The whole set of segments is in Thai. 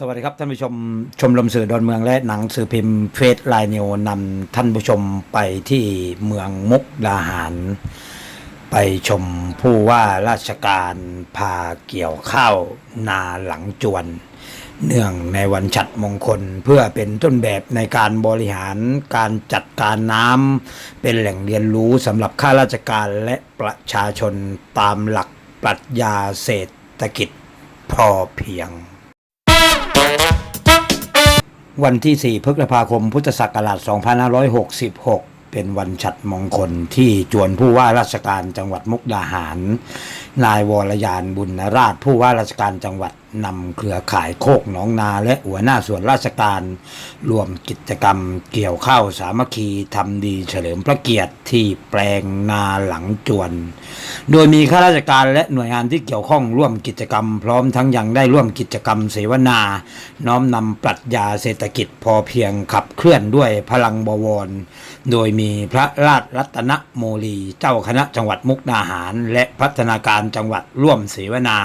สวัสดีครับท่านผู้ชมชมรมสื่อดอนเมืองและหนังสือพิมพ์เฟสไลน์นิวนำท่านผู้ชมไปที่เมืองมุกดาหาร ไปชมผู้ว่าราชการพาเกี่ยวข้าวนาหลังจวน เนื่องในวันฉัดมงคลเพื่อเป็นต้นแบบในการบริหารการจัดการน้ำเป็นแหล่งเรียนรู้สำหรับข้าราชการและประชาชนตามหลักปรัชญาเศรษฐกิจพอเพียง วันที่ 4 พฤษภาคม พุทธศักราช 2566 เป็นวันฉัดมงคลที่จวนผู้ว่าราชการจังหวัดมุกดาหาร นายวรยานบุญราชผู้ว่าราชการจังหวัดนำเครือข่ายโคกหนองนาและหัวหน้าส่วนราชการ รวมกิจกรรมเกี่ยวข้าวสามัคคีทำดีเฉลิมพระเกียรติที่แปลงนาหลังจวน โดยมีข้าราชการและหน่วยงานที่เกี่ยวข้องร่วมกิจกรรม พร้อมทั้งยังได้ร่วมกิจกรรมเสวนา น้อมนำปรัชญาเศรษฐกิจพอเพียงขับเคลื่อนด้วยพลังบวร โดยมีพระราชรัตนโมลีเจ้าคณะจังหวัดมุกดาหาร และพัฒนาการจังหวัดร่วมเสวนา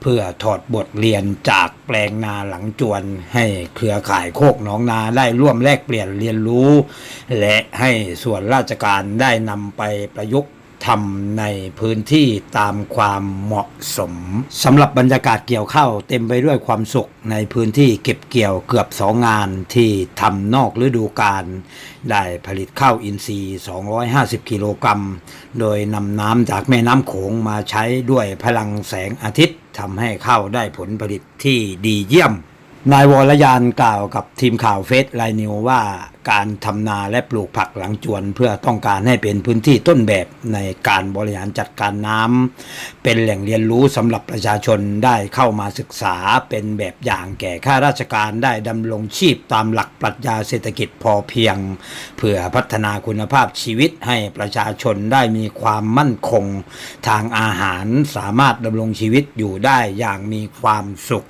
เพื่อถอดบทเรียนจากแปลงนาหลังจวน ให้เครือข่ายโคกน้องนาได้ร่วมแลกเปลี่ยนเรียนรู้ และให้ส่วนราชการได้นำไปประยุกต์ ทำในพื้นที่ตามความเหมาะสมสำหรับบรรยากาศเกี่ยวข้าวเต็มไปด้วยความสุขในพื้นที่เก็บเกี่ยวเกือบสองงานที่ทำนอกฤดูกาลได้ผลิตข้าวอินทรีย์ 250 กิโลกรัม โดยนำน้ำจากแม่น้ำโขงมาใช้ด้วยพลังแสงอาทิตย์ทำให้ข้าวได้ผลผลิตที่ดีเยี่ยม นายวรยานกล่าวกับทีมข่าวเฟสไลนิวว่าการทำนาและปลูกผักหลังจวน เพื่อต้องการให้เป็นพื้นที่ต้นแบบในการบริหารจัดการน้ำเป็นแหล่งเรียนรู้สำหรับประชาชนได้เข้ามาศึกษาเป็นแบบอย่างแก่ข้าราชการได้ดำรงชีพตามหลักปรัชญาเศรษฐกิจพอเพียง เพื่อพัฒนาคุณภาพชีวิตให้ประชาชนได้มีความมั่นคง ทางอาหารสามารถดำรงชีวิตอยู่ได้อย่างมีความสุข